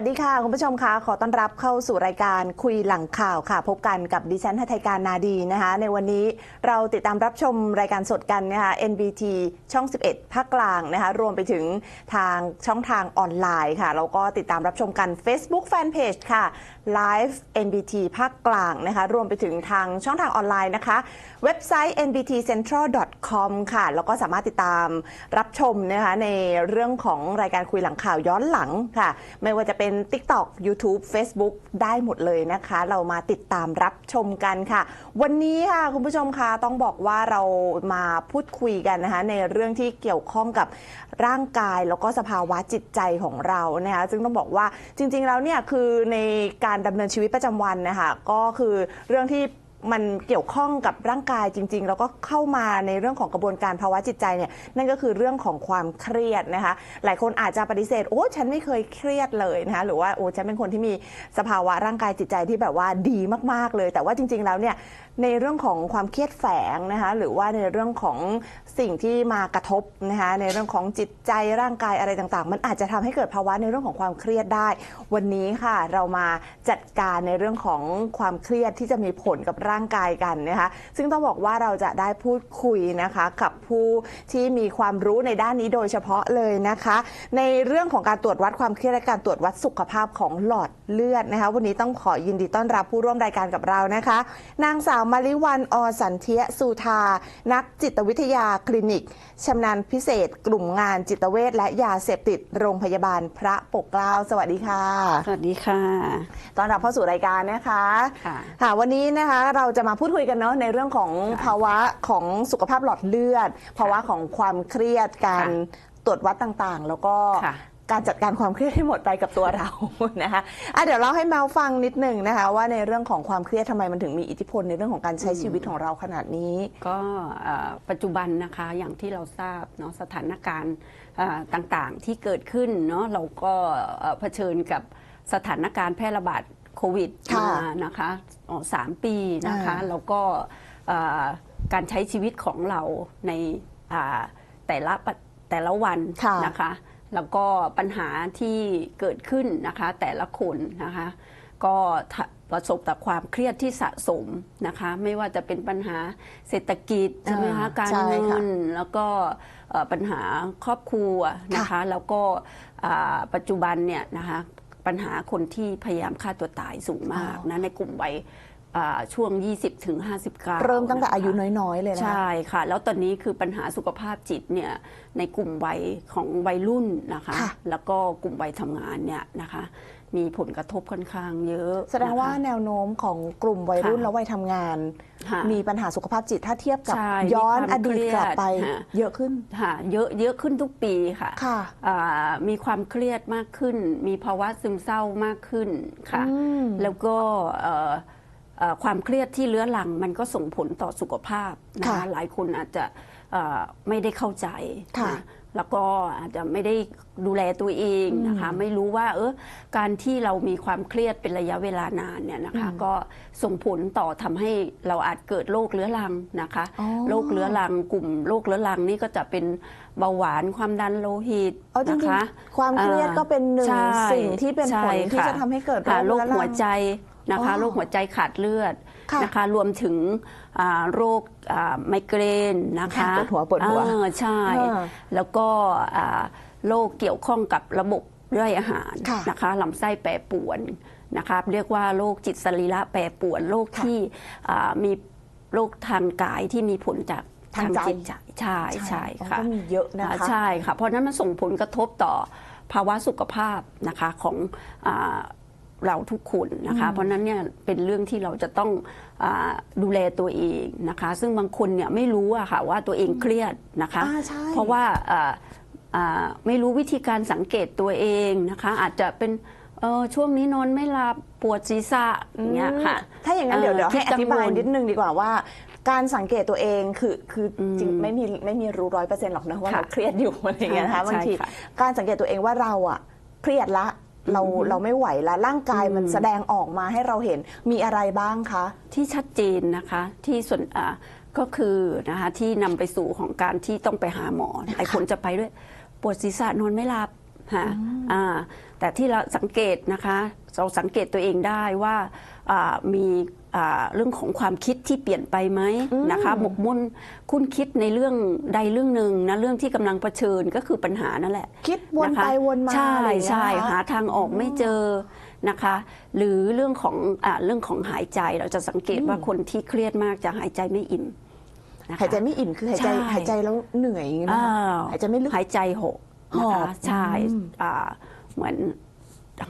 วัสดีค่ะ คุณผู้ชมคะขอต้อนรับเข้าสู่รายการคุยหลังข่าวค่ะ พบกันกับดิฉันทัทยการนาดีนะคะ ในวันนี้เราติดตามรับชมรายการสดกันนะคะ NBT ช่อง 11 ภาคกลางนะคะ รวมไปถึงทางช่องทางออนไลน์ค่ะ เราก็ติดตามรับชมกัน Facebook Fanpage ค่ะ Live NBT ภาคกลางนะคะ รวมไปถึงทางช่องทางออนไลน์นะคะ เว็บไซต์ nbtcentral.com ค่ะ แล้วก็สามารถติดตามรับชมนะคะในเรื่องของรายการคุยหลังข่าวย้อนหลังค่ะ ไม่ว่าจะเป็น TikTok YouTube Facebook ได้หมดเลยนะคะ เรามาติดตามรับชมกันค่ะ วันนี้ค่ะคุณผู้ชมคะต้องบอกว่าเรามาพูดคุยกันนะคะ ในเรื่องที่เกี่ยวข้องกับร่างกายแล้วก็สภาวะจิตใจของเรานะคะซึ่งต้องบอกว่าจริง ๆ แล้วเนี่ยคือในการดำเนินชีวิตประจำวันนะคะก็คือเรื่องที่ มันเกี่ยวข้องกับร่างกายจริง ๆ แล้วก็เข้ามาในเรื่องของกระบวนการภาวะจิตใจเนี่ยนั่นก็คือเรื่องของความเครียดนะคะ หลายคนอาจจะปฏิเสธ โอ้ฉันไม่เคยเครียดเลยนะคะหรือว่าโอ้ฉันเป็นคนที่มีสภาวะร่างกายจิตใจที่แบบว่าดีมาก ๆ เลย แต่ว่าจริง ๆ แล้วเนี่ยในเรื่องของความเครียดแฝงนะคะหรือว่าในเรื่องของสิ่งที่มากระทบนะคะในเรื่องของจิตใจร่างกายอะไรต่างๆ มันอาจจะทำให้เกิดภาวะในเรื่องของความเครียดได้ วันนี้ค่ะเรามาจัดการในเรื่องของความเครียดที่จะมีผลกับร่างกายกันนะคะซึ่งต้องบอกว่าเราจะได้พูดคุยนะคะกับผู้ที่มีความรู้ในด้านนี้โดยเฉพาะเลยนะคะ ในเรื่องของการตรวจวัดความเครียดและการตรวจวัดสุขภาพของหลอดเลือดนะคะ วันนี้ต้องขอยินดีต้อนรับผู้ร่วมรายการกับเรานะคะ นางสาวมาริวันอสันเทียสุธา นักจิตวิทยาคลินิกชำนาญพิเศษ กลุ่มงานจิตเวชและยาเสพติดโรงพยาบาลพระปกเกล้าสวัสดีค่ะ สวัสดีค่ะต้อนรับเข้าสู่รายการนะคะค่ะ ค่ะวันนี้นะคะเราจะมาพูดคุยกันเนาะในเรื่องของภาวะของสุขภาพหลอดเลือด ภาวะของความเครียดการค่ะตรวจวัดต่างๆ แล้วก็ค่ะการจัดการความเครียดให้หมดไปกับตัวเรานะคะอะเดี๋ยวเราให้แมวฟังนิดหนึ่งนะคะ ว่าในเรื่องของความเครียดทำไมมันถึงมีอิทธิพลในเรื่องของการใช้ชีวิตของเราขนาดนี้ ก็เอ่อปัจจุบันนะคะอย่างที่เราทราบเนาะสถานการณ์เอ่อต่างๆที่เกิดขึ้นเนาะเราก็เอ่อเผชิญกับสถานการณ์แพร่ระบาด โควิดค่ะมานะคะอ๋อสามปีนะคะอ่า แล้วก็เอ่อการใช้ชีวิตของเราในอ่าแต่ละปะแต่ละวันค่ะนะคะ แล้วก็ปัญหาที่เกิดขึ้นนะคะแต่ละคนนะคะ ก็ทะประสบกับความเครียดที่สะสมนะคะ ไม่ว่าจะเป็นปัญหาเศรษฐกิจใช่ไหมอ่าคะการใช่เงิค่ะ น แล้วก็เอ่อปัญหาครอบครัวนะคะ แล้วก็อ่าปัจจุบันเนี่ยนะคะ ปัญหาคนที่พยายามฆ่าตัวตายสูงมากนะในกลุ่มวัยอ่าช่วง 20ถึง59 เริ่มตั้งแต่นะคะอายุน้อย ๆ เลยนะ ใช่ค่ะ แล้วตอนนี้คือปัญหาสุขภาพจิตเนี่ยในกลุ่มวัยของวัยรุ่นนะคะค่ะแล้วก็กลุ่มวัยทำงานเนี่ยนะคะ มีผลกระทบค่อนข้างเยอะแสดงว่านะคะ แนวโน้มของกลุ่มวัยรุ่นค่ะและวัยทำงาน ค่ะ มีปัญหาสุขภาพจิตถ้าเทียบกับใช่ย้อนมีคอวามดีตกลับไป เครียดค่ะ เยอะขึ้น ค่ะเยอะเยอะขึ้นทุกปีค่ะค่ะ อ่ามีความเครียดมากขึ้น มีภาวะซึมเศร้ามากขึ้นค่ะ อืม แล้วก็เอ่อเอ่อความเครียดที่เลื้อรังมันก็ส่งผลต่อสุขภาพนะค่ะคะหลายคนอาจจะเอ่อไม่ได้เข้าใจค่ะ นะ แล้วก็อาจจะไม่ได้ดูแลตัวเองนะคะไม่รู้ว่าเออการที่เรามีความเครียดเป็นระยะเวลานานเนี่ยนะคะก็ส่งผลต่อทำให้เราอาจเกิดโรคเรื้อรังนะคะอ๋อโรคเรื้อรังกลุ่มโรคเรื้อรังนี่ก็จะเป็นเบาหวานความดันโลหิตเอาจรินะงคะๆความเครียดก็เป็นหนึ่งใช่สิ่งที่เป็นผลใช่ที่ค่จะทำให้เกิดอ่าโรคเรื้อรังหัวใจนะคะอ๋อโรคหัวใจขาดเลือดค่ะ นะคะรวมถึงอ่าโรคอ่าไมเกรนนะคะปวดหัวปวดหัวเออใช่เออแล้วก็อ่าโรคเกี่ยวข้องกับระบบย่อยอาหารค่ะนะคะลำไส้แปรปรวนนะคะเรียกว่าโรคจิตสรีระแปรปรวนโรคค่ะที่อ่ามีโรคทางกายที่มีผลจากทางใจจิตใจใช่ใช่อ๋อค่ะก็มีเยอะนะคะอ่าใช่ค่ะเพราะฉะนั้นมันส่งผลกระทบต่อภาวะสุขภาพนะคะของอา เราทุกคนนะคะ เพราะฉะนั้นเนี่ยเป็นเรื่องที่เราจะต้องอาดูแลตัวเองนะคะ ซึ่งบางคนเนี่ยไม่รู้อะค่ะว่าตัวเองเครียดนะคะอ่าใช่เพราะว่าอ่าอ่าไม่รู้วิธีการสังเกตตัวเองนะคะ อาจจะเป็นเออช่วงนี้นอนไม่หลับปวดศีรษะอย่างเงี้ยค่ะ ถ้าอย่างนั้นเดี๋ยวเอ่อเดี๋ยวให้อคิดกังวลธิบายนิดนึงดีกว่าว่า การสังเกตตัวเองคือคืออจริงไม่มีไม่มีรู้ร้อยเปอร์เซ็นต์หรอกนะว่าค่ะเราเครียดอยู่อะไรอย่างเงี้ยนะคะใช่บางทีค่ะการสังเกตตัวเองว่าเราอะเครียดละ เราเราไม่ไหวละร่างกายมันแสดงออกมาให้เราเห็นมีอะไรบ้างคะ ที่ชัดเจนนะคะที่ส่วนอ่าก็คือนะคะที่นำไปสู่ของการที่ต้องไปหาหมอหลายคนจะไปด้วยปวดศีรษะนอนไม่หลับฮะอ่าแต่ที่เราสังเกตนะคะ เราสังเกตตัวเองได้ว่าอ่ามีอ่า เรื่องของความคิดที่เปลี่ยนไปไหมนะคะหมกมุ่นคุ้นคิดในเรื่องใดเรื่องหนึ่งนะเรื่องที่กำลังเผชิญก็คือปัญหานั่นแหละ คิดวนนะคะไปวนมาใช่อะไรอย่างเงี้ยใช่นะคะหาทางออกไม่เจอนะคะ หรือเรื่องของอ่าเรื่องของหายใจเราจะสังเกตว่าคนที่เครียดมากจะหายใจไม่อิ่มนะคะหายใจไม่อิ่มคือหายใจใช่หายใจแล้วเหนื่อยอย่างเงี้ยอ่นะคะาหายใจไม่ลึกหายใจหกนะหอคะบใช่อืมอ่าเหมือน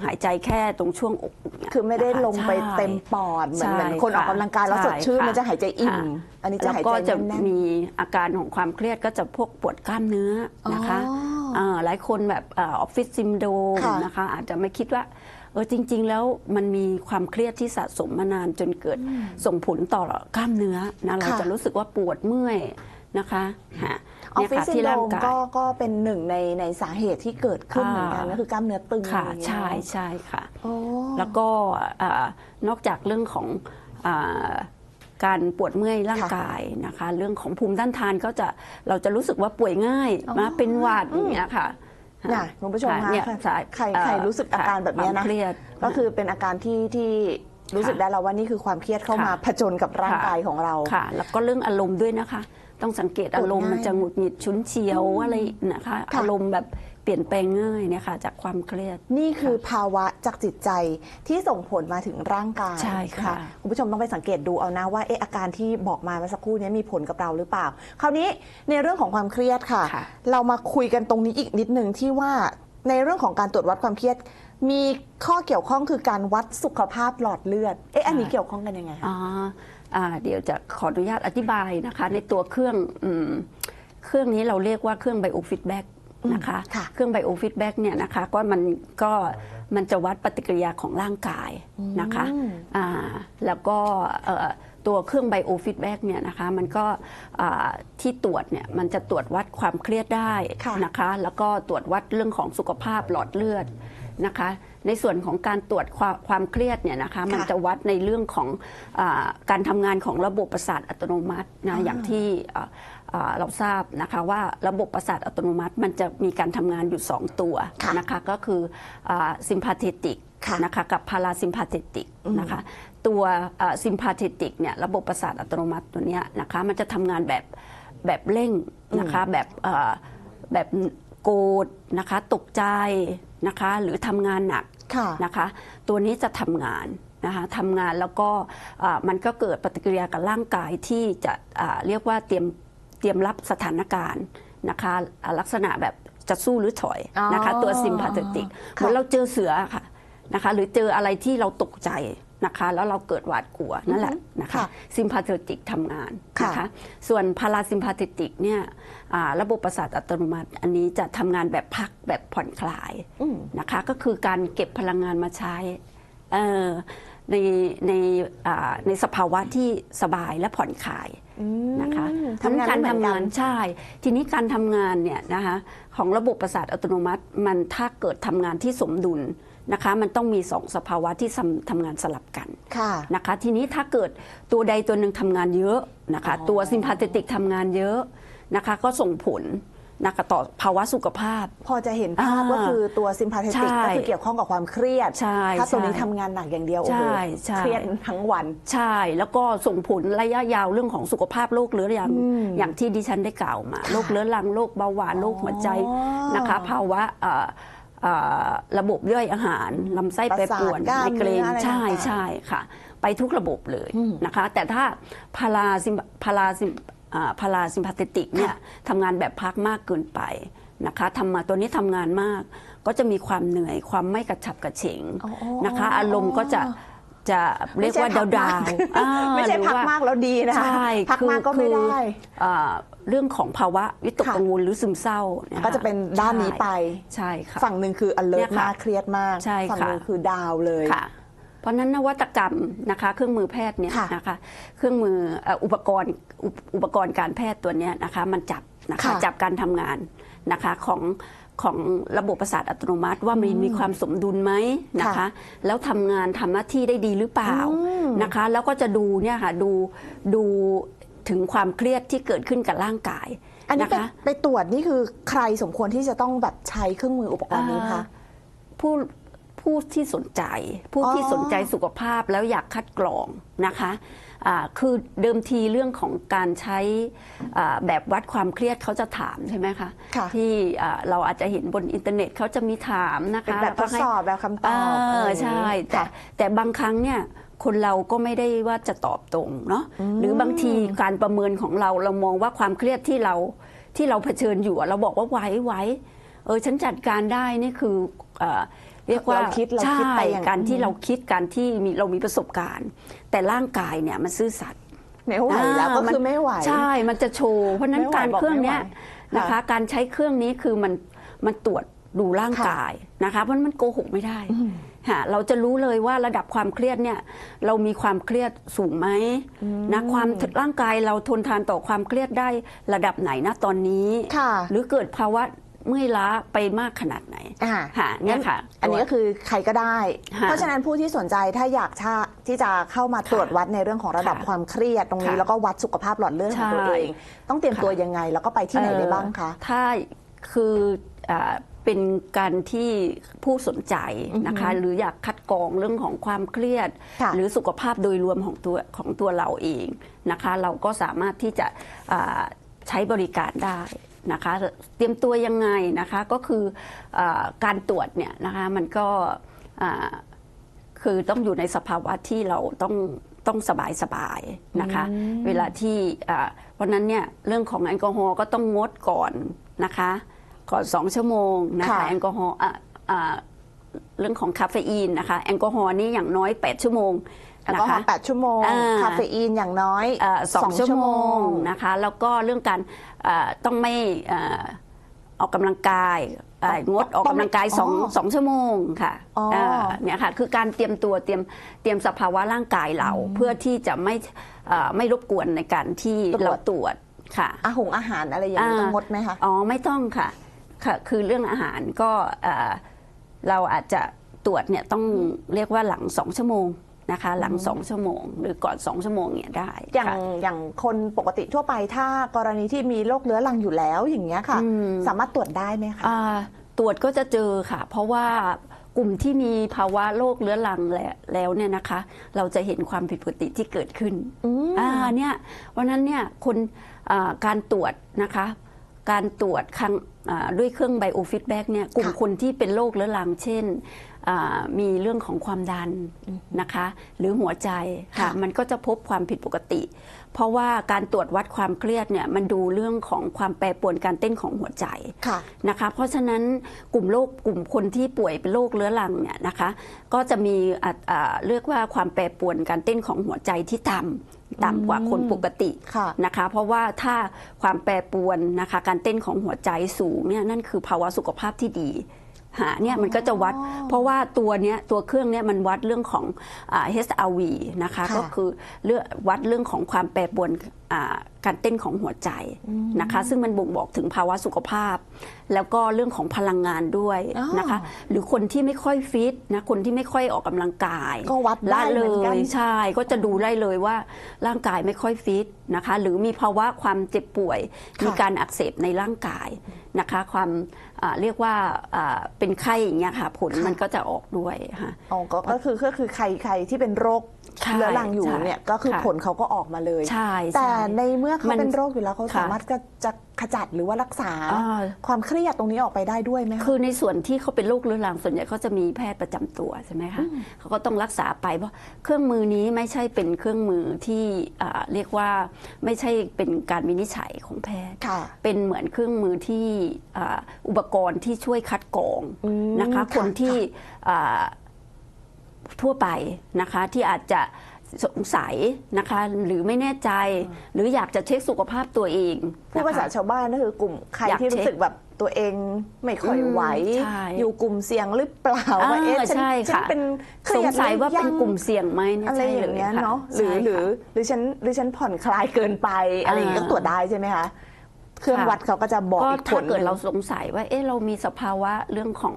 หายใจแค่ตรงช่วงอกเนี่ย คือไม่ได้นะคะลงไปใช่เต็มปอดเหมือนใช่เหมือนคนออกกำลังกายแล้วสดชื่นใช่ค่ะมันจะหายใจอิ่ม ค่ะ อันนี้จะแล้วหายก็ใจจะแน่น มีอาการของความเครียดก็จะพวกปวดกล้ามเนื้อนะคะอ๋ออ่าหลายคนแบบออฟฟิศซิมโดมค่ะนะคะ อาจจะไม่คิดว่าเออจริง ๆ แล้วมันมีความเครียดที่สะสมมานานจนเกิดส่งผลต่อกล้ามเนื้อนะเราค่ะ จะรู้สึกว่าปวดเมื่อยนะคะฮะ ออฟฟิศเนี่ยค่ะซินที่โดร่างมกายก็ก็เป็นหนึ่งในในสาเหตุที่เกิดขึ้นเหมือนกันอ่าก็คือกล้ามเนื้อตึงค่ะอะไรอย่างเงี้ยใช่ใช่ค่ะโอ้แล้วก็อ่านอกจากเรื่องของอาการปวดเมื่อยร่างกายนะคะ เรื่องของภูมิต้านทานก็จะเราจะรู้สึกว่าป่วยง่ายนะเป็นหวัดอย่างเงี้ยค่ะน่ะคุณผู้ชมค่ะคะเนี่ยสายใครเอ่อใครรู้สึกอาการแบบเนี้ยควานะมเครียดก็คือเป็นอาการที่ที่รู้สึกได้แล้วว่านี่คือความเครียดเข้ามาค่ะผจญกับร่างกายของเราค่ะ แล้วก็เรื่องอารมณ์ด้วยนะคะ ต้องสังเกตอารมณ์ง่ายมันจะหงุดหงิดฉุนเฉียวอะไรนะคะค่ะอารมณ์แบบเปลี่ยนแปลงง่ายเนี่ยค่ะจากความเครียด นี่คือภาวะจากจิตใจที่ส่งผลมาถึงร่างกายใช่ค่ะนคุณผู้ชมต้องไปสังเกตดูเอานะว่าเอะอาการที่บอกมาเมื่อสักครู่นี้มีผลกับเราหรือเปล่า คราวนี้ในเรื่องของความเครียดค่ะค่ะเรามาคุยกันตรงนี้อีกนิดหนึ่งที่ว่าในเรื่องของการตรวจวัดความเครียดมีข้อเกี่ยวข้องคือการวัดสุขภาพหลอดเลือด เอ๊ะ อันนี้เกี่ยวข้องกันยังไงคะอ่าอ่า เดี๋ยวจะขออนุญาตอธิบายนะคะ ในตัวเครื่องอืมเครื่องนี้เราเรียกว่าเครื่องไบโอฟีดแบ็กนะคะค่ะเครื่องไบโอฟีดแบ็กเนี่ยนะคะก็มันก็มันจะวัดปฏิกิริยาของร่างกายนะคะอ่าแล้วก็เอ่อตัวเครื่องไบโอฟีดแบ็กเนี่ยนะคะมันก็อ่าที่ตรวจเนี่ยมันจะตรวจวัดความเครียดได้ค่ะนะคะ แล้วก็ตรวจวัดเรื่องของสุขภาพหลอดเลือด นะคะ ในส่วนของการตรวจความความเครียดเนี่ยนะคะมันจะวัดในเรื่องของอาการทำงานของระบบประสาทอัตโนมัตินะอย่างที่อ่าอ่าเราทราบนะคะว่าระบบประสาทอัตโนมัติมันจะมีการทำงานอยู่ 2 ตัวค่ะนะคะก็คือซิมพาเทติกค่ะนะคะกับพาราซิมพาเทติกนะคะตัวซิมพาเทติกเนี่ยระบบประสาทอัตโนมัติตัวเนี้ยนะคะมันจะทำงานแบบแบบเร่งนะคะแบบเอ่อแบบ โกรธนะคะ ตกใจนะคะ หรือทำงานหนักค่ะนะคะ ตัวนี้จะทำงานนะคะทำงานแล้วก็อ่ามันก็เกิดปฏิกิริยากับร่างกายที่จะอ่าเรียกว่าเตรียมเตรียมรับสถานการณ์นะคะอ่าลักษณะแบบจะสู้หรือถอยนะคะอ๋อตัวซิมพาเทติกเหค่ะมือนเราเจอเสือค่ะนะคะ หรือเจออะไรที่เราตกใจ นะคะ แล้วเราเกิดหวาดกลัวนั่นแหละนะคะค่ะซิมพาเทติกทำงานนะค่ะคะส่วนพาราซิมพาเทติกเนี่ยอ่าระบบประสาทอัตโนมัติ อันนี้จะทำงานแบบพักแบบผ่อนคลายอืมนะคะก็คือการเก็บพลังงานมาใช้เอ่อในในอ่าในสภาวะที่สบายและผ่อนคลายนะคะทำงานการไม่เหมือนทำกังานนใช่ ทีนี้การทำงานเนี่ยนะคะของระบบประสาทอัตโนมัติมันถ้าเกิดทำงานที่สมดุล นะคะมันต้องมีสองสภาวะที่ทำทำงานสลับกันค่ะนะคะทีนี้ถ้าเกิดตัวใดตัวหนึ่งทำงานเยอะนะคะอ๋อตัวซิมพาเทติกทำงานเยอะนะคะก็ส่งผลนะคะต่อภาวะสุขภาพ พอจะเห็นภาพอ่าก็คือตัวซิมพาเทติกใช่ก็คือเกี่ยวข้องกับความเครียดใช่ถ้าตัวนี้ใช่ทำงานหนักอย่างเดียว โอ้โหใช่ใช่เครียดทั้งวัน ใช่ แล้วก็ส่งผลระยะยาวเรื่องของสุขภาพโรคเรื้อรังอย่างที่ดิฉันได้กล่าวมา โรคเรื้อรัง โรคเบาหวาน โรคหัวใจอ๋อนะคะ ภาวะเอ่อเอ่อระบบย่อยอาหารลำไส้แปรปรวนประสาทกล้ามไมเกรนเนื้ออะไรใช่ต่างๆใช่ค่ะ ไปทุกระบบเลยนะคะ แต่ถ้าพาราซิมพาราซิมอ่าพาราซิมพาเทติกเนี่ยทำงานแบบพักมากเกินไปนะคะทำมาตัวนี้ทำงานมาก ก็จะมีความเหนื่อยความไม่กระฉับกระเฉงอ๋อนะคะ อารมณ์ก็จะจะเรียกว่าดาวดาวๆอ่าไม่ใช่หรือพักว่ มากแล้วดีนะคะใช่พักมากก็ไม่คือได้ อ่า เรื่องของภาวะวิตกค่ะ กังวลหรือซึมเศร้าคก็จะเป็นด้านนี้ไป ใช่ค่ะ ฝั่งหนึ่งคือ alert เนี่ยค่ะมากเครียดมาก ใช่ฝั่งค่ะ หนึ่งคือดาวเลย ค่ะ เพราะฉะนั้นนวัตกรรมนะคะเครื่องมือแพทย์เนี่ยค่ะนะคะเครื่องมือเอ่ออุปกรณ์อุปอุปกรณ์การแพทย์ตัวเนี้ยนะคะมันจับนะคะค่ะจับการทำงานนะคะของของระบบประสาทอัตโนมัติว่ามันมีความสมดุลไหมนะคะ ค่ะแล้วทำงานทำหน้าที่ได้ดีหรือเปล่าอืมนะคะ แล้วก็จะดูเนี่ยค่ะดูดู ถึงความเครียดที่เกิดขึ้นกับร่างกายอันนี้นะไปคะไปตรวจนี่คือใครสมควรที่จะต้องแบบใช้เครื่องมืออุปกรณ์นี้คะ ผู้ผู้ที่สนใจ ผู้อ๋อที่สนใจสุขภาพแล้วอยากคัดกรองนะคะอ่าคือเดิมทีเรื่องของการใช้อ่าแบบวัดความเครียดเขาจะถามใช่ไหมคะ ค่ะที่อ่าเราอาจจะเห็นบนอินเทอร์เน็ตเขาจะมีถามนะคะเป็นแบบทล้วก็ดให้ สอบแบบคำตอบเออะไรออย่างนี้ใช่แต่ค่ะ แต่บางครั้งเนี่ย คนเราก็ไม่ได้ว่าจะตอบตรงเนาะหรือบางทีการประเมินของเราเรามองว่าความเครียดที่เราที่เราเผชิญอยู่อะเราบอกว่าไหวไหวเออฉันจัดการได้นี่คือเอ่อเรียกว่าเราคิดเราคิดใช่ไปอย่างการที่เราคิดการที่มีเรามีประสบการณ์ แต่ร่างกายเนี่ยมันซื่อสัตย์ไม่ไหวแล้วก็าคือไม่ไหวใช่ มันจะโชว์ เพราะฉะนั้นไม่ไหวการเครื่องเนี้ยบอกไม่ไหวนะคะค่ะการใช้เครื่องนี้คือมันมันตรวจดูร่างค่ะกายนะคะ เพราะมันโกหกไม่ได้ ค่ะเราจะรู้เลยว่าระดับความเครียดเนี่ยเรามีความเครียดสูงไหมนะความร่างกายเราทนทานต่อความเครียดได้ระดับไหนนะตอนนี้ค่ะหรือเกิดภาวะเมื่อยล้าไปมากขนาดไหนอ่าค่ะเนี่ยค่ะ อันนี้ก็คือใครก็ได้ค่ะเพราะฉะนั้นผู้ที่สนใจถ้าอยากที่จะเข้ามาตรวจวัดในเรื่องของระดับค่ะความเครียดตรงนี้ค่ะแล้วก็วัดสุขภาพหลอดเลือดของตัวใช่เอง ต้องเตรียมค่ะตัวยังไง แล้วก็ไปที่ไหนได้บ้างคะเอ่อถ้าคืออ่า เป็นการที่ผู้สนใจนะคะ หรืออยากคัดกรองเรื่องของความเครียด ค่ะหรือสุขภาพโดยรวมของตัวของตัวเราเองนะคะ เราก็สามารถที่จะอ่าใช้บริการได้นะคะ เตรียมตัวยังไงนะคะก็คืออาการตรวจเนี่ยนะคะมันก็อ่าคือต้องอยู่ในสภาวะที่เราต้องต้องสบายสบายๆนะคะเวลาที่อ่าเพราะฉะนั้นเนี่ยเรื่องของแอลกอฮอล์ก็ต้องงดก่อนนะคะ ก่อน2ชั่วโมงนะคะค่ะ แอลกอฮอล์อะอ่าเรื่องของคาเฟอีนนะคะ แอลกอฮอล์นี่อย่างน้อย 8 ชั่วโมงแอลนะกอฮอคะ ล์8ชั่วโมง อ่า คาเฟอีนอย่างน้อย เอ่อสองสองชั่วชั่วโมโมงงนะคะ แล้วก็เรื่องการเอ่อต้องไม่เอ่อออกกำลังกายเอ่องดออกกำลังกายสองอ๋อสองชั่วโมงค่ะอ๋อเอ่อเนี่ยค่ะคือการเตรียมตัวเตรียมเตรียมสภาวะร่างกายเราเพื่อที่จะไม่เอ่อไม่รบกวนในการที่ตรวจ เราตรวจค่ะ อาหงอาหารอะไรอย่างนี้อ่า ต้องงดไหมคะ อ๋อไม่ต้องค่ะ ค่ะคือเรื่องอาหารก็เอ่อเราอาจจะตรวจเนี่ยต้องเรียกว่าหลังสองชั่วโมงนะคะ หลังสองชั่วโมง หรือก่อนสองชั่วโมงเนี่ยได้อย่างค่ะอย่างคนปกติทั่วไปถ้ากรณีที่มีโรคเรื้อรังอยู่แล้วอย่างเงี้ยค่ะอืมสามารถตรวจได้ไหมคะอ่าตรวจก็จะเจอค่ะ เพราะว่ากลุ่มที่มีภาวะโรคเรื้อรังแล้วแล้วเนี่ยนะคะ เราจะเห็นความผิดปกติที่เกิดขึ้นอืมอ่าเนี่ยวันนั้นเนี่ยคนอ่าการตรวจนะคะ การตรวจครั้งอ่าด้วยเครื่องไบโอฟีดแบ็กเนี่ยกลุ่มค่ะคนที่เป็นโรคเรื้อรังเช่นอ่ามีเรื่องของความดันนะคะ หรือหัวใจค่ะค่ะมันก็จะพบความผิดปกติ เพราะว่าการตรวจวัดความเครียดเนี่ยมันดูเรื่องของความแปรปรวนการเต้นของหัวใจค่ะนะคะ เพราะฉะนั้นกลุ่มโรคกลุ่มคนที่ป่วยเป็นโรคเรื้อรังเนี่ยนะคะ ก็จะมีอะอ่าเรียกว่าความแปรปรวนการเต้นของหัวใจที่ต่ำ ต่ำกว่าคนปกติค่ะนะคะ เพราะว่าถ้าความแปรปรวนนะคะ การเต้นของหัวใจสูงเนี่ยนั่นคือภาวะสุขภาพที่ดีหาเนี่ยมันก็จะวัด เพราะว่าตัวเนี้ยตัวเครื่องเนี้ยมันวัดเรื่องของอ่า HRV นะคะค่ะก็คือเลือกวัดเรื่องของความแปรปรวนอ่า การเต้นของหัวใจนะคะ ซึ่งมันบ่งบอกถึงภาวะสุขภาพ แล้วก็เรื่องของพลังงานด้วยอ๋อนะคะ หรือคนที่ไม่ค่อยฟิตนะคนที่ไม่ค่อยออกกำลังกายก็วัดได้ละเลเหมือนกันยใช่ก็จะดูได้เลยว่าร่างกายไม่ค่อยฟิตนะคะ หรือมีภาวะความเจ็บป่วยค่ะมีการอักเสบในร่างกายนะคะ ความอ่าเรียกว่าอ่าเป็นไข้อย่างเงี้ยค่ะผลมันก็จะออกด้วยค่ะอ๋อก็ก็คือก็คือใครใครที่เป็นโรคใช่ เรื้อรังอยู่ใช่เนี่ยก็คือค่ะผลเขาก็ออกมาเลย ใช่แต่ใช่ในเมื่อเขามันเป็นโรคอยู่แล้วเขาค่ะสามารถก็จะขจัดหรือว่ารักษาอ่าความเครียดตรงนี้ออกไปได้ด้วยไหมคะคือในส่วนที่เขาเป็นโรคเรื้อรังส่วนใหญ่เขาจะมีแพทย์ประจำตัวใช่ไหมคะเขาก็ต้องรักษาไปเพราะเครื่องมือนี้ไม่ใช่เป็นเครื่องมือที่อ่าเรียกว่าไม่ใช่เป็นการวินิจฉัยของแพทย์ค่ะเป็นเหมือนเครื่องมือที่อ่าอุปกรณ์ที่ช่วยคัดกรองอืมนะคะค่ะคนที่อ่า ทั่วไปนะคะที่อาจจะสงสัยนะคะหรือไม่แน่ใจ หรืออยากจะเช็คสุขภาพตัวเองผู้ภาษานะคะชาวบ้านก็คือกลุ่มใครอยากที่เช็รู้คสึกแบบตัวเองไม่ค่อยอืมไหวใช่อยู่กลุ่มเสี่ยงหรือเปล่าอ่าว่าเอ๊ะฉันใช่ฉันค่ะเป็นเคสรีงยดสัยว่าเป็นหรืกลุ่มเสี่ยงไหมเนี่ยอะไรอย่างเงี้ยใช่ลค่เนาะหรือใช่หรือค่ะหรือฉันหรือฉันผ่อนคลายเกินไปอะไรอย่างเงี้ยอ่าก็ตรวจได้ใช่ไหมคะเครื่องค่ะวัดเขาก็จะบอกก็อีกผถ้าลเกิดหนึ่งเราสงสัยว่าเอ๊ะเรามีสภาวะเรื่องของ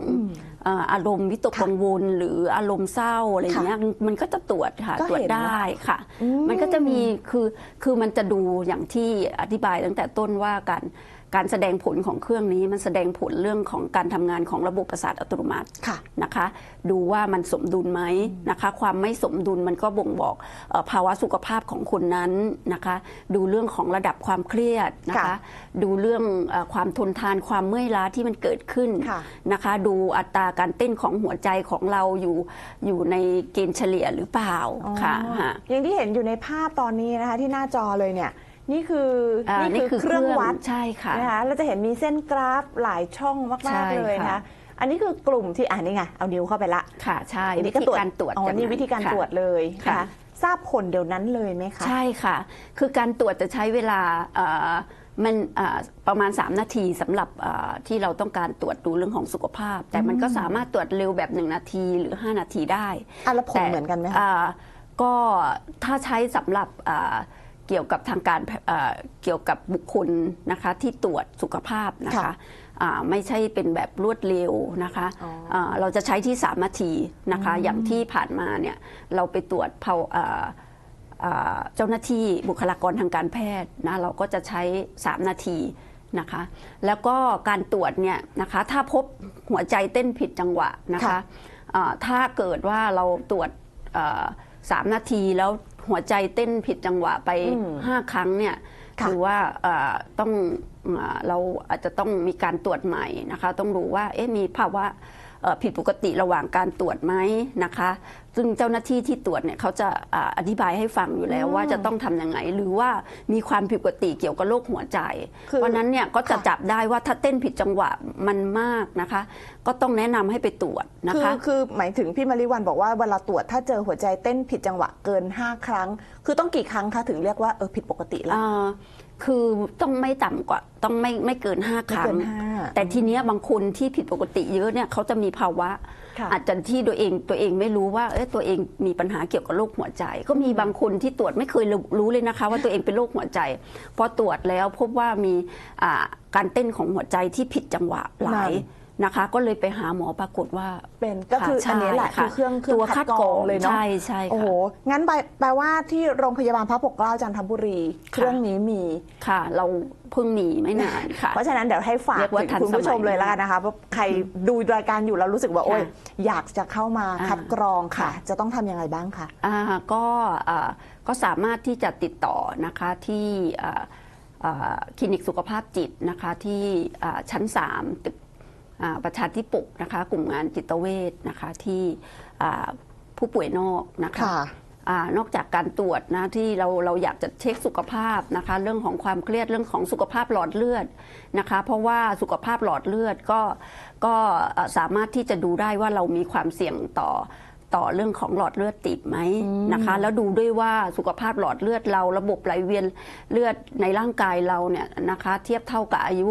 เอ่ออารมณ์วิตกค่ะกังวลหรืออารมณ์เศร้าอะไรอย่างเงี้ยมันก็จะตรวจค่ะก็ตรวจเห็นนะได้ค่ะอืมมันก็จะมีคือคือมันจะดูอย่างที่อธิบายตั้งแต่ต้นว่าการ การแสดงผลของเครื่องนี้มันแสดงผลเรื่องของการทำงานของระบบประสาทอัตโนมัติค่ะนะคะ ดูว่ามันสมดุลไหมนะคะ ความไม่สมดุลมันก็บ่งบอกเอ่อภาวะสุขภาพของคนนั้นนะคะ ดูเรื่องของระดับความเครียดนะคะค่ะดูเรื่องเออความทนทานความเมื่อยล้าที่มันเกิดขึ้นค่ะนะคะ ดูอัตราการเต้นของหัวใจของเราอยู่อยู่ในเกณฑ์เฉลี่ยหรือเปล่าค่ะอ๋อฮะอย่างที่เห็นอยู่ในภาพตอนนี้นะคะที่หน้าจอเลยเนี่ย นี่คืออ่านี่คือเครื่องวัดใช่ค่ะนะคะเราจะเห็นมีเส้นกราฟหลายช่องใช่มากๆเลยค่ะ นะ อันนี้คือกลุ่มที่อ่านี่ไงเอานิ้วเข้าไปละค่ะใช่อันวินี้ก็ธีตรวจการตรวจอ๋ออย่างนี่วิธีการค่ะ ตรวจเลยนะค่ะคะทราบผลเดี๋ยวนั้นเลยไหมคะ ใช่ค่ะ คือการตรวจจะใช้เวลาเอ่อมันเอ่อประมาณ 3 นาทีสำหรับเอ่อที่เราต้องการตรวจดูเรื่องของสุขภาพ แต่มันก็สามารถตรวจเร็วแบบ 1 นาทีหรือ 5 นาทีได้อะแล้วผลแต่เหมือนกันไหมคะ อ่าก็ถ้าใช้สำหรับอ่า เกี่ยวกับทางการแพอ่าเกี่ยวกับบุคคลนะคะที่ตรวจสุขภาพนะคะค่ะอ่าไม่ใช่เป็นแบบรวดเร็วนะคะอ๋ออ่าเราจะใช้ที่3นาทีนะคะอย่างที่ผ่านมาเนี่ยเราไปตรวจเผาอ่าอ่าเจ้าหน้าที่บุคลากรทางการแพทย์นะเราก็จะใช้ 3 นาทีนะคะแล้วก็การตรวจเนี่ยนะคะถ้าพบหัวใจเต้นผิดจังหวะนะคะค่ะอ่าถ้าเกิดว่าเราตรวจอ่าสามนาทีแล้ว หัวใจเต้นผิดจังหวะไปอืม5ครั้งเนี่ยค่ะถือว่าอ่าต้องอ่าเราอาจจะต้องมีการตรวจใหม่นะคะ ต้องดูว่าเอ๊ะมีภาวะเอ่อ ผิดปกติระหว่างการตรวจไหมนะคะ ซึ่งเจ้าหน้าที่ที่ตรวจเนี่ยเขาจะอ่าอธิบายให้ฟังอยู่แล้วอืมว่าจะต้องทำยังไง หรือว่ามีความผิดปกติเกี่ยวกับโรคหัวใจคือเพราะฉะนั้นเนี่ยก็จะค่ะจับได้ว่าถ้าเต้นผิดจังหวะมันมากนะคะ ก็ต้องแนะนำให้ไปตรวจนะคือคะคือหมายถึงพี่มาริวันบอกว่าเวลาตรวจถ้าเจอหัวใจเต้นผิดจังหวะเกิน 5 ครั้ง คือต้องกี่ครั้งคะถึงเรียกว่าเออผิดปกติแล้วอ่า คือต้องไม่ต่ำกว่าต้องไม่ไม่เกิน5คไม่รั้เกิงนห้าแต่ทีเนี้ยบางคนที่ผิดปกติเยอะเนี่ยเขาจะมีภาวะ ค่ะ อาจจะที่ตัวเองตัวเองไม่รู้ว่าเอ้ยตัวเองมีปัญหาเกี่ยวกับโรคหัวใจ ก็มีบางคนที่ตรวจไม่เคยรู้รู้เลยนะคะ ว่าตัวเองเป็นโรคหัวใจพอตรวจแล้วพบว่ามีอ่าการเต้นของหัวใจที่ผิดจังหวะหลาย นะคะ ก็เลยไปหาหมอปรากฏว่า เป็นก็คือค่ะอันนี้แหละใช่คือเครื่องเครื่ตัองวคัคัดดกกรรอองงเลยเนาะใช่ใช่โอ้โหค่ะงั้นแปลแปลว่าที่โรงพยาบาลพระปกเกล้าจันทบุรี เครื่องนี้มีค่ะ เราเพิ่งมีไม่นานค่ะ เพราะฉะนั้นเดี๋ยวให้ฝากเรียกว่าถึงทันคุณผู้ชมสมัยเลยแล้วกันนะคะว่าใครดูรายการอยู่แล้วรู้สึกว่าโอ๊ยค่ะอยากจะเข้ามาอ่าคัดกรองค่ะค่ะ จะต้องทำยังไงบ้างคะอ่าก็อ่าก็สามารถที่จะติดต่อนะคะที่อ่าอ่าคลินิกสุขภาพจิตนะคะที่อ่าชั้น 3 ตึกอ่า ประชาธิปกนะคะกลุ่มงานจิตเวชนะคะที่อ่าผู้ป่วยนอกนะคะค่ะอานอกจากการตรวจนะที่เราเราอยากจะเช็คสุขภาพนะคะเรื่องของความเครียดเรื่องของสุขภาพหลอดเลือดนะคะ เพราะว่าสุขภาพหลอดเลือดก็ก็เอ่อสามารถที่จะดูได้ว่าเรามีความเสี่ยงต่อต่อเรื่องของหลอดเลือดติดไหมนะคะ แล้วดูด้วยว่าสุขภาพหลอดเลือดเรา ระบบไหลเวียนเลือดในร่างกายเราเนี่ยนะคะ เทียบเท่ากับอายุ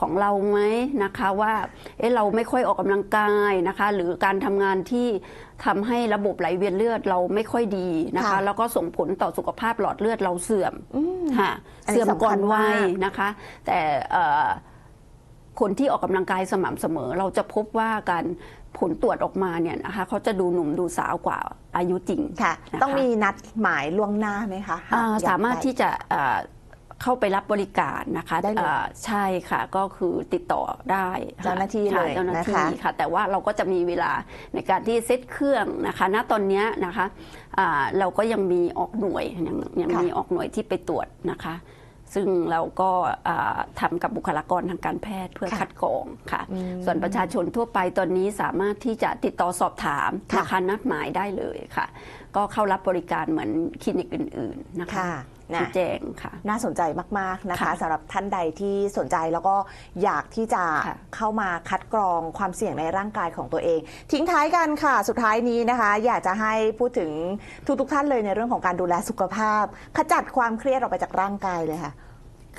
ของเราไหมนะคะว่าเอ๊ะเราไม่ค่อยออกกำลังกายนะคะ หรือการทำงานที่ทำให้ระบบไหลเวียนเลือดเราไม่ค่อยดีนะคะค่ะแล้วก็ส่งผลต่อสุขภาพหลอดเลือดเราเสื่อมค่ะอันนี้เสื่อมก่อนสำคัญวัมากยนะคะ แต่เอ่อคนที่ออกกำลังกายสม่ำเสมอ เราจะพบว่าการผลตรวจออกมาเนี่ยนะคะเขาจะดูหนุ่มดูสาวกว่าอายุจริงค่ะนะคะต้องมีนัดหมายล่วงหน้าไหมคะอ่าหกอยกสามารถไปที่จะอ่า เข้าไปรับบริการนะคะได้เลยอ่าใช่ค่ะก็คือติดต่อได้ค่ะเจ้าหน้าที่ใช่เลยเจ้าหน้านะคะที่ค่ะ แต่ว่าเราก็จะมีเวลาในการที่เซตเครื่องนะคะ ณตอนเนี้ยนะคะอ่าเราก็ยังมีออกหน่วยยังยังค่ะมีออกหน่วยที่ไปตรวจนะคะ ซึ่งเราก็อ่าทำกับบุคลากรทางการแพทย์เพื่อค่ะคัดกรองค่ะอืมส่วนประชาชนทั่วไปตอนนี้สามารถที่จะติดต่อสอบถามค่ะนะคะนัดหมายได้เลยค่ะ ก็เข้ารับบริการเหมือนคลินิกอื่น ๆนะคะ ค่ะนะที่แจ้งค่ะ น่าสนใจมาก ๆ นะคะค่ะสำหรับท่านใดที่สนใจแล้วก็อยากที่จะค่ะเข้ามาคัดกรองความเสี่ยงในร่างกายของตัวเอง ทิ้งท้ายกันค่ะ สุดท้ายนี้นะคะ อยากจะให้พูดถึงทุก ๆ ท่านเลยในเรื่องของการดูแลสุขภาพ ขจัดความเครียดออกไปจากร่างกายเลยค่ะ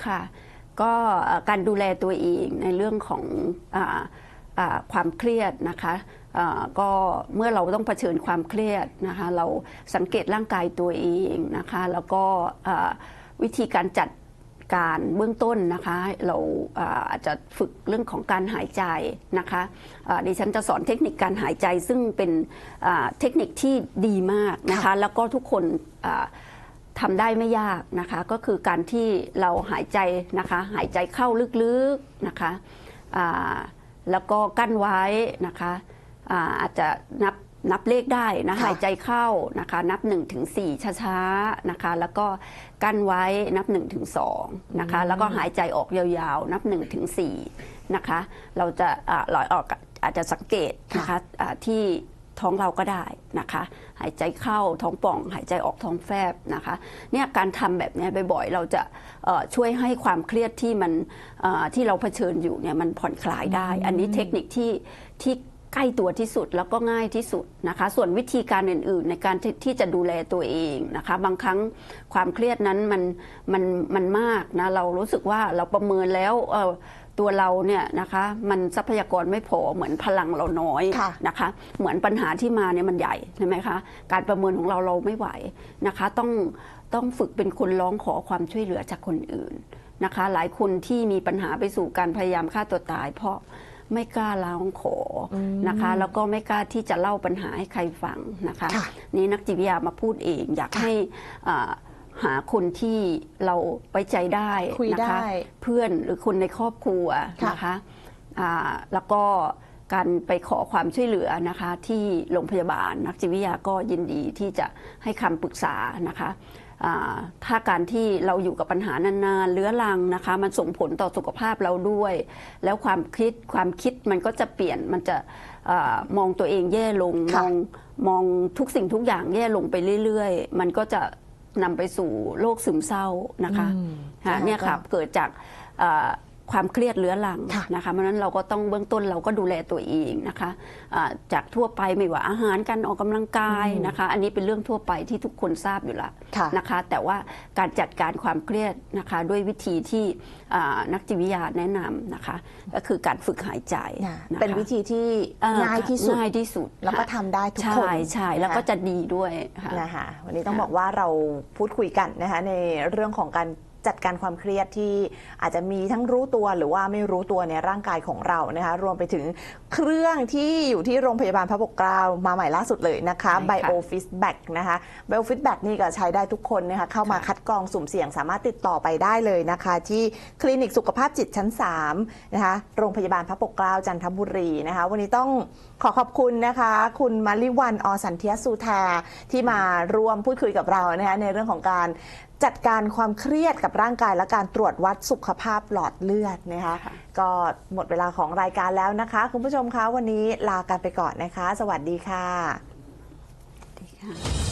ค่ะ ก็เอ่อการดูแลตัวเองในเรื่องของอาอ่า ความเครียดนะคะอ่าก็เมื่อเราต้องเผชิญความเครียดนะคะเราสังเกตร่างกายตัวเองนะคะแล้วก็อ่าวิธีการจัดการเบื้องต้นนะคะเราอ่าอาจจะฝึกเรื่องของการหายใจนะคะอ่าดิฉันจะสอนเทคนิคการหายใจซึ่งเป็นอ่าเทคนิคที่ดีมากนะคะแล้วก็ทุกคนอ่าทำได้ไม่ยากนะคะก็คือการที่เราหายใจนะคะหายใจเข้าลึกๆนะคะอ่า แล้วก็กั้นไว้นะคะอ่าอาจจะนับนับเลขได้นะค่ะ หายใจเข้านะคะ นับ1ถึง4ช้าๆนะคะ แล้วก็กั้นไว้นับ1ถึง2นะคะ แล้วก็หายใจออกยาวๆ นับ1ถึง4นะคะ เราจะอ่าลอยออกอาจจะสังเกตนะคะอ่าที่ ท้องเราก็ได้นะคะ หายใจเข้าท้องป่อง หายใจออกท้องแฟบนะคะเนี่ยการทำแบบเนี้ยบ่อยๆ เราจะเอ่อช่วยให้ความเครียดที่มันเอ่อที่เราเผชิญอยู่เนี่ยมันผ่อนคลายได้ อันนี้เทคนิคที่ที่ใกล้ตัวที่สุดแล้วก็ง่ายที่สุดนะคะ ส่วนวิธีการอื่นๆ ในการที่ที่จะดูแลตัวเองนะคะ บางครั้งความเครียดนั้นมันมันมันมากนะเรารู้สึกว่าเราประเมินแล้วเอ่อ ตัวเราเนี่ยนะคะมันทรัพยากรไม่พอเหมือนพลังเราน้อยค่ะนะคะ เหมือนปัญหาที่มาเนี่ยมันใหญ่ใช่ไหมคะการประเมินของเราเราไม่ไหวนะคะ ต้องต้องฝึกเป็นคนร้องขอความช่วยเหลือจากคนอื่นนะคะ หลายคนที่มีปัญหาไปสู่การพยายามฆ่าตัวตาย เพราะไม่กล้าร้องขออนะคะ แล้วก็ไม่กล้าที่จะเล่าปัญหาให้ใครฟังนะคะค่ะนี่นักจิตวิทยามาพูดเองอยากให้อ่า หาคนที่เราไว้ใจได้คุยนะคะได้เพื่อนหรือคนในครอบครัวค่ะนะคะอ่าแล้วก็การไปขอความช่วยเหลือนะคะที่โรงพยาบาลนักจิตวิทยาก็ยินดีที่จะให้คำปรึกษานะคะอ่าถ้าการที่เราอยู่กับปัญหานานๆเรื้อรังนะคะมันส่งผลต่อสุขภาพเราด้วย แล้วความคิดความคิดมันก็จะเปลี่ยนมันจะอามองตัวเองแย่ลงมค่ะ อง มองทุกสิ่งทุกอย่างแย่ลงไปเรื่อย ๆ มันก็จะ นำไปสู่โรคซึมเศร้านะคะอืมค่ะเนี่ยค่ะเกิดจากเอ่อ ความเครียดเรื้อรังค่ะนะคะเพราะฉะนั้นเราก็ต้องเบื้องต้นเราก็ดูแลตัวเองนะคะอ่าจากทั่วไปไม่ว่าอาหารการออกกำลังกายนะคะ อันนี้เป็นเรื่องทั่วไปที่ทุกคนทราบอยู่แล้วค่ะนะคะ แต่ว่าการจัดการความเครียดนะคะ ด้วยวิธีที่อ่านักจิตวิทยาแนะนำนะคะ ก็คือการฝึกหายใจน่ะนะคะเป็นวิธีที่เอ่อง่ายที่สุดง่ายที่สุด แล้วก็ค่ะทำได้ทุกคนใช่ใช่แล้วก็นคจะดีด้วยค่ะนะคะวันนี้ต้องค่ะบอกว่าเราพูดคุยกันนะคะในเรื่องของการ จัดการความเครียดที่อาจจะมีทั้งรู้ตัวหรือว่าไม่รู้ตัวในร่างกายของเรานะคะรวมไปถึงเครื่องที่อยู่ที่โรงพยาบาลพระปกเกล้ามาใหม่ล่าสุดเลยนะคะ ใช่ค่ะ Biofeedback นะคะ Biofeedback นี่ก็ใช้ได้ทุกคนนะคะเข้ามาค่ะ คัดกรองสุ่มเสี่ยงสามารถติดต่อไปได้เลยนะคะ ที่คลินิกสุขภาพจิตชั้น3นะคะโรงพยาบาลพระปกเกล้าจันทบุรีนะคะ วันนี้ต้องขอขอบคุณนะคะ คุณมาริวันอสันเทียสุธาที่มาร่วมพูดคุยกับเรานะคะในเรื่องของการ จัดการความเครียดกับร่างกายและการตรวจวัดสุขภาพหลอดเลือดนะคะค่ะก็หมดเวลาของรายการแล้วนะคะ คุณผู้ชมคะวันนี้ลากันไปก่อนนะคะ สวัสดีค่ะดีค่ะ